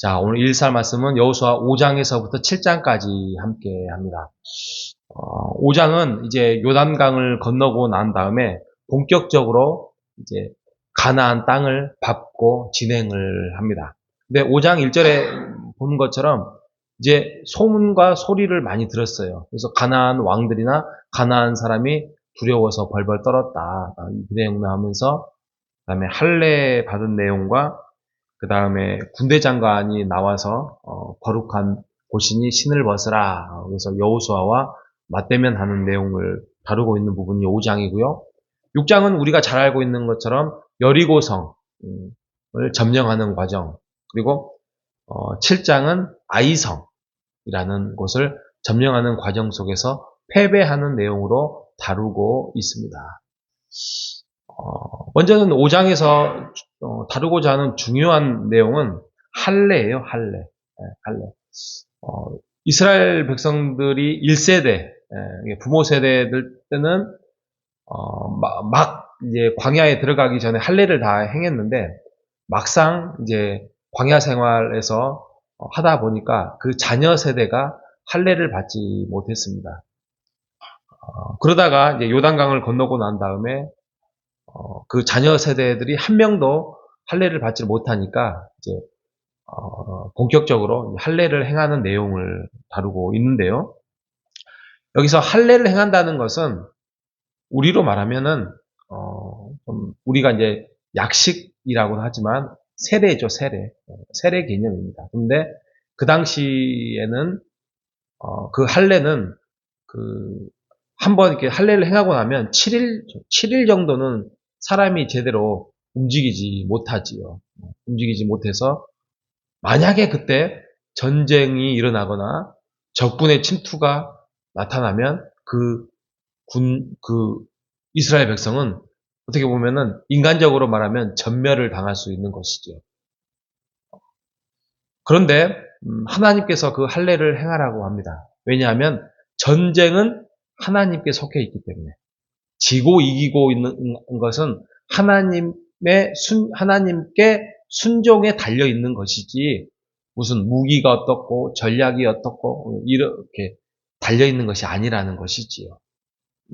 자, 오늘 1살 말씀은 여호수아 5장에서부터 7장까지 함께 합니다. 어, 5장은 이제 요단강을 건너고 난 다음에 본격적으로 이제 가나안 땅을 밟고 진행을 합니다. 근데 5장 1절에 보는 것처럼 이제 소문과 소리를 많이 들었어요. 그래서 가나안 왕들이나 가나안 사람이 두려워서 벌벌 떨었다. 이 내용 나오면서 그다음에 할례 받은 내용과 그 다음에 군대 장관이 나와서 어, 거룩한 곳이니 신을 벗으라. 그래서 여호수아와 맞대면 하는 내용을 다루고 있는 부분이 5장이고요. 6장은 우리가 잘 알고 있는 것처럼 여리고성을 점령하는 과정 그리고 어, 7장은 아이성이라는 곳을 점령하는 과정 속에서 패배하는 내용으로 다루고 있습니다. 어, 먼저는 5장에서 어, 다루고자 하는 중요한 내용은 할례예요, 할례. 예, 할례. 어, 이스라엘 백성들이 1세대, 예, 부모 세대들 때는 어, 막, 막 이제 광야에 들어가기 전에 할례를 다 행했는데 막상 이제 광야 생활에서 어, 하다 보니까 그 자녀 세대가 할례를 받지 못했습니다. 어, 그러다가 이제 요단강을 건너고 난 다음에 어, 그 자녀 세대들이 한 명도 할례를 받지 못하니까 이제 어, 본격적으로 할례를 행하는 내용을 다루고 있는데요. 여기서 할례를 행한다는 것은 우리로 말하면은 어, 우리가 이제 약식이라고는 하지만 세례죠, 세례. 세례 개념입니다. 근데 그 당시에는 어, 그 할례는 그 한 번 이렇게 할례를 행하고 나면 7일 7일 정도는 사람이 제대로 움직이지 못하지요. 움직이지 못해서 만약에 그때 전쟁이 일어나거나 적군의 침투가 나타나면 그 군, 그 이스라엘 백성은 어떻게 보면은 인간적으로 말하면 전멸을 당할 수 있는 것이죠. 그런데 음, 하나님께서 그 할례를 행하라고 합니다. 왜냐하면 전쟁은 하나님께 속해 있기 때문에 지고 이기고 있는 것은 하나님의 순, 하나님께 순종에 달려 있는 것이지 무슨 무기가 어떻고 전략이 어떻고 이렇게 달려 있는 것이 아니라는 것이지요.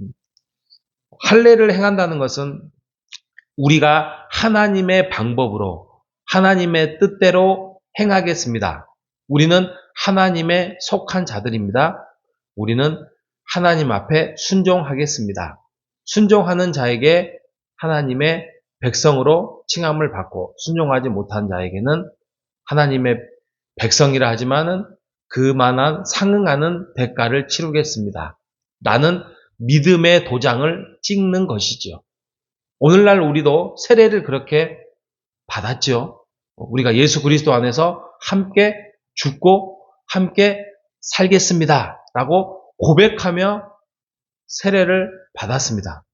음. 할례를 행한다는 것은 우리가 하나님의 방법으로 하나님의 뜻대로 행하겠습니다. 우리는 하나님의 속한 자들입니다. 우리는 하나님 앞에 순종하겠습니다. 순종하는 자에게 하나님의 백성으로 칭함을 받고 순종하지 못한 자에게는 하나님의 백성이라 하지만은 그만한 상응하는 대가를 치르겠습니다. 나는 믿음의 도장을 찍는 것이지요. 오늘날 우리도 세례를 그렇게 받았죠. 우리가 예수 그리스도 안에서 함께 죽고 함께 살겠습니다. 라고 고백하며 세례를 받았습니다.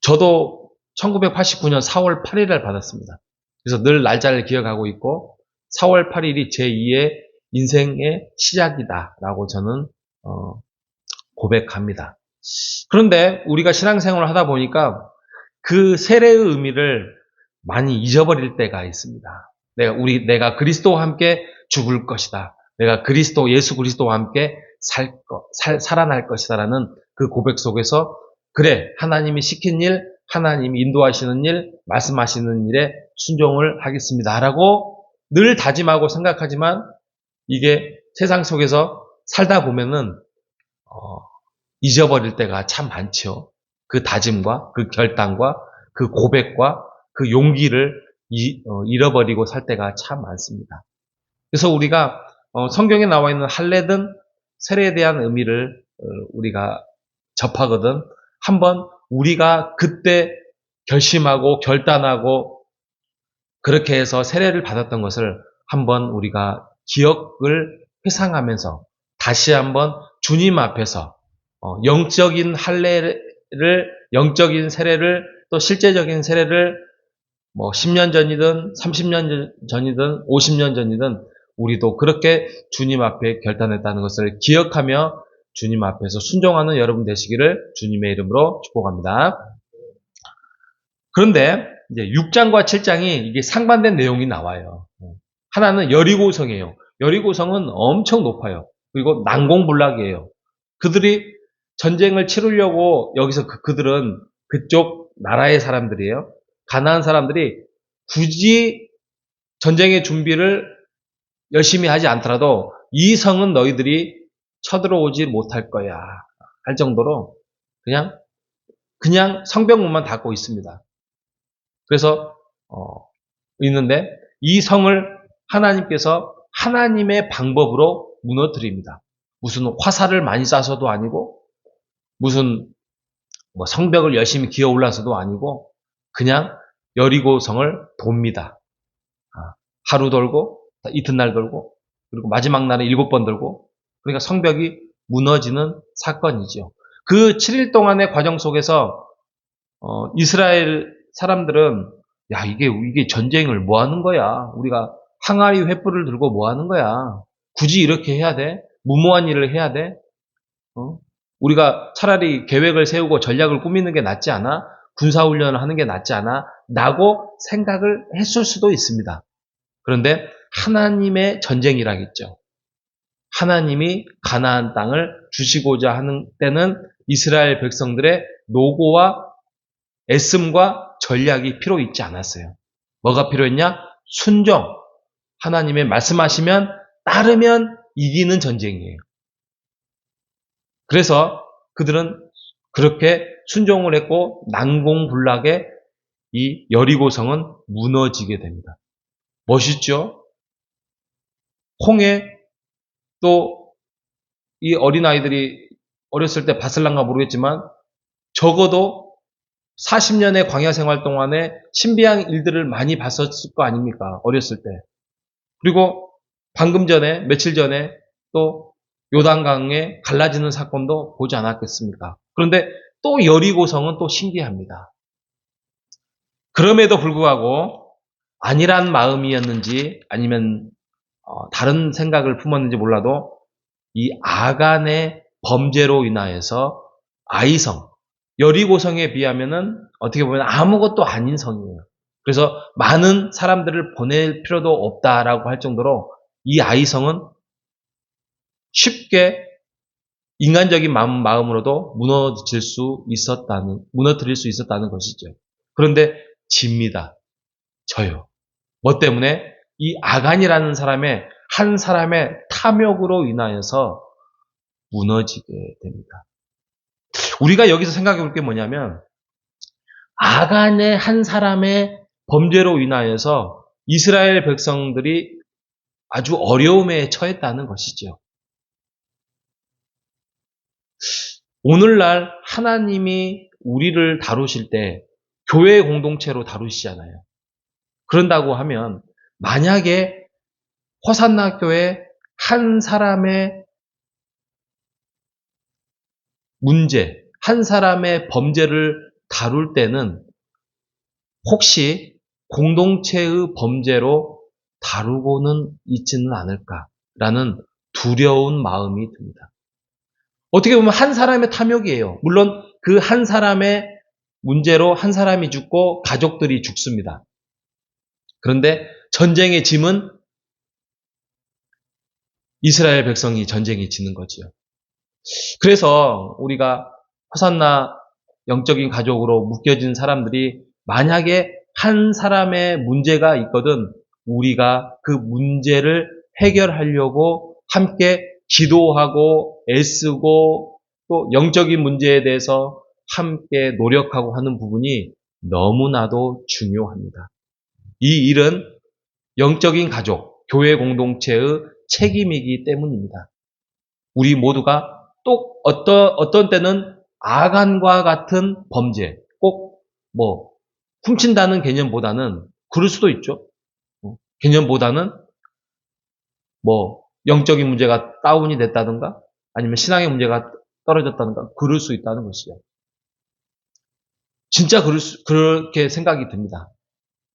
저도 1989년 4월 8일을 받았습니다. 그래서 늘 날짜를 기억하고 있고 4월 8일이 제2의 인생의 시작이다 라고 저는 어, 고백합니다. 그런데 우리가 신앙생활을 하다 보니까 그 세례의 의미를 많이 잊어버릴 때가 있습니다. 내가 우리 내가 그리스도와 함께 죽을 것이다. 내가 그리스도 예수 그리스도와 함께 살 것, 살, 살아날 것이다라는 그 고백 속에서 그래 하나님이 시킨 일, 하나님이 인도하시는 일, 말씀하시는 일에 순종을 하겠습니다라고 늘 다짐하고 생각하지만 이게 세상 속에서 살다 보면은 어, 잊어버릴 때가 참 많죠. 그 다짐과 그 결단과 그 고백과 그 용기를 이, 어, 잃어버리고 살 때가 참 많습니다. 그래서 우리가 어, 성경에 나와 있는 할례든 세례에 대한 의미를 어, 우리가 접하거든. 한번 우리가 그때 결심하고 결단하고 그렇게 해서 세례를 받았던 것을 한번 우리가 기억을 회상하면서 다시 한번 주님 앞에서 어, 영적인 할례를 영적인 세례를 또 실제적인 세례를 뭐 10년 전이든 30년 전이든 50년 전이든 우리도 그렇게 주님 앞에 결단했다는 것을 기억하며 주님 앞에서 순종하는 여러분 되시기를 주님의 이름으로 축복합니다. 그런데 이제 6장과 7장이 이게 상반된 내용이 나와요. 하나는 여리고성이에요. 여리고성은 엄청 높아요. 그리고 난공불락이에요. 그들이 전쟁을 치르려고 여기서 그, 그들은 그쪽 나라의 사람들이에요. 가난한 사람들이 굳이 전쟁의 준비를 열심히 하지 않더라도 이 성은 너희들이 쳐들어오지 못할 거야. 할 정도로 그냥 그냥 성벽문만 닫고 있습니다. 그래서 어, 있는데 이 성을 하나님께서 하나님의 방법으로 무너뜨립니다. 무슨 화살을 많이 쏴서도 아니고 무슨 뭐 성벽을 열심히 기어 올라서도 아니고 그냥 여리고 성을 돕니다. 아, 하루 돌고 이튿날 돌고 그리고 마지막 날에 일곱 번 돌고 그러니까 성벽이 무너지는 사건이죠. 그 7일 동안의 과정 속에서 어, 이스라엘 사람들은 야 이게 이게 전쟁을 뭐 하는 거야? 우리가 항아리 횃불을 들고 뭐 하는 거야? 굳이 이렇게 해야 돼? 무모한 일을 해야 돼? 어? 우리가 차라리 계획을 세우고 전략을 꾸미는 게 낫지 않아? 군사훈련을 하는 게 낫지 않아? 라고 생각을 했을 수도 있습니다. 그런데 하나님의 전쟁이라겠죠. 하나님이 가나안 땅을 주시고자 하는 때는 이스라엘 백성들의 노고와 애씀과 전략이 필요 있지 않았어요. 뭐가 필요했냐? 순종. 하나님의 말씀하시면 따르면 이기는 전쟁이에요. 그래서 그들은 그렇게 순종을 했고 난공불락의 이 여리고성은 무너지게 됩니다. 멋있죠? 홍해 또이 어린아이들이 어렸을 때 봤을란가 모르겠지만 적어도 40년의 광야 생활 동안에 신비한 일들을 많이 봤었을 거 아닙니까? 어렸을 때. 그리고 방금 전에, 며칠 전에 또 요단강에 갈라지는 사건도 보지 않았겠습니까? 그런데 또 여리고성은 또 신기합니다. 그럼에도 불구하고 아니란 마음이었는지 아니면 어, 다른 생각을 품었는지 몰라도 이 아간의 범죄로 인하여서 아이성, 여리고성에 비하면은 어떻게 보면 아무것도 아닌 성이에요. 그래서 많은 사람들을 보낼 필요도 없다라고 할 정도로 이 아이성은 쉽게 인간적인 마음, 마음으로도 무너질 수 있었다는, 무너뜨릴 수 있었다는 것이죠. 그런데 집니다. 저요. 뭐 때문에? 이 아간이라는 사람의 한 사람의 탐욕으로 인하여서 무너지게 됩니다. 우리가 여기서 생각해 볼 게 뭐냐면 아간의 한 사람의 범죄로 인하여서 이스라엘 백성들이 아주 어려움에 처했다는 것이죠. 오늘날 하나님이 우리를 다루실 때 교회 공동체로 다루시잖아요. 그런다고 하면 만약에 호산나 교회 한 사람의 문제, 한 사람의 범죄를 다룰 때는 혹시 공동체의 범죄로 다루고는 있지는 않을까라는 두려운 마음이 듭니다. 어떻게 보면 한 사람의 탐욕이에요. 물론 그 한 사람의 문제로 한 사람이 죽고 가족들이 죽습니다. 그런데 전쟁의 짐은 이스라엘 백성이 전쟁에 지는 거지요. 그래서 우리가 화산나 영적인 가족으로 묶여진 사람들이 만약에 한 사람의 문제가 있거든 우리가 그 문제를 해결하려고 함께 기도하고 애쓰고 또 영적인 문제에 대해서 함께 노력하고 하는 부분이 너무나도 중요합니다. 이 일은 영적인 가족, 교회 공동체의 책임이기 때문입니다. 우리 모두가 또 어떤, 어떤 때는 아간과 같은 범죄, 꼭 뭐, 훔친다는 개념보다는 그럴 수도 있죠. 어, 개념보다는 뭐, 영적인 문제가 다운이 됐다든가 아니면 신앙의 문제가 떨어졌다든가 그럴 수 있다는 것이죠. 진짜 그럴 수, 그렇게 생각이 듭니다.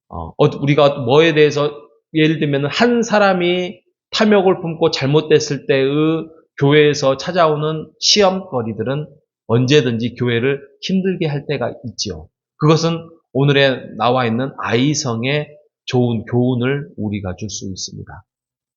어, 우리가 뭐에 대해서 예를 들면 한 사람이 탐욕을 품고 잘못됐을 때의 교회에서 찾아오는 시험거리들은 언제든지 교회를 힘들게 할 때가 있지요. 그것은 오늘에 나와 있는 아이성의 좋은 교훈을 우리가 줄 수 있습니다.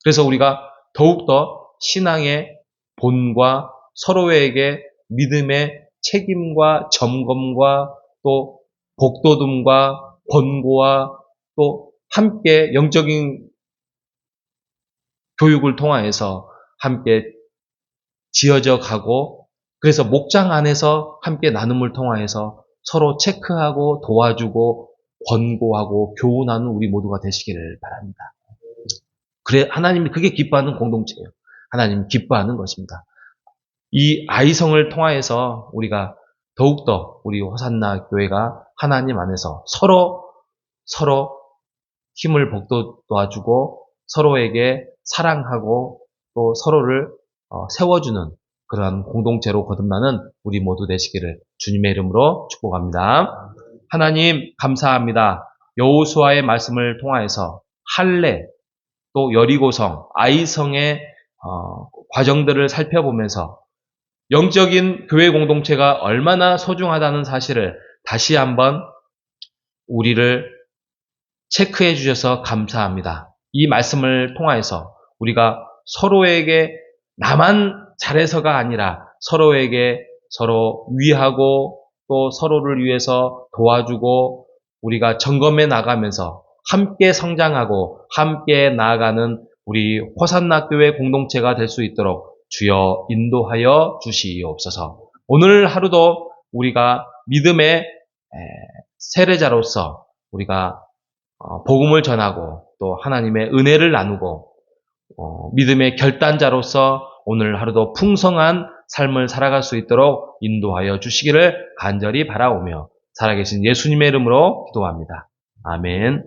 그래서 우리가 더욱더 신앙의 본과 서로에게 믿음의 책임과 점검과 또 복도듬과 권고와 또 함께 영적인 교육을 통하여서 함께 지어져 가고 그래서 목장 안에서 함께 나눔을 통하여서 서로 체크하고 도와주고 권고하고 교훈하는 우리 모두가 되시기를 바랍니다. 그래 하나님이 그게 기뻐하는 공동체예요. 하나님 기뻐하는 것입니다. 이 아이성을 통하여서 우리가 더욱더 우리 호산나 교회가 하나님 안에서 서로 서로 힘을 복도 도와주고 서로에게 사랑하고 또 서로를 어, 세워주는 그러한 공동체로 거듭나는 우리 모두 되시기를 주님의 이름으로 축복합니다. 하나님 감사합니다. 여호수아의 말씀을 통하여서 할례 또 여리고성 아이성의 어, 과정들을 살펴보면서 영적인 교회 공동체가 얼마나 소중하다는 사실을 다시 한번 우리를 체크해 주셔서 감사합니다. 이 말씀을 통하여서 우리가 서로에게 나만 잘해서가 아니라 서로에게 서로 위하고 또 서로를 위해서 도와주고 우리가 점검해 나가면서 함께 성장하고 함께 나아가는 우리 호산나 교회 공동체가 될 수 있도록 주여 인도하여 주시옵소서. 오늘 하루도 우리가 믿음의 에, 세례자로서 우리가 어, 복음을 전하고 또 하나님의 은혜를 나누고 어, 믿음의 결단자로서 오늘 하루도 풍성한 삶을 살아갈 수 있도록 인도하여 주시기를 간절히 바라오며 살아계신 예수님의 이름으로 기도합니다. 아멘.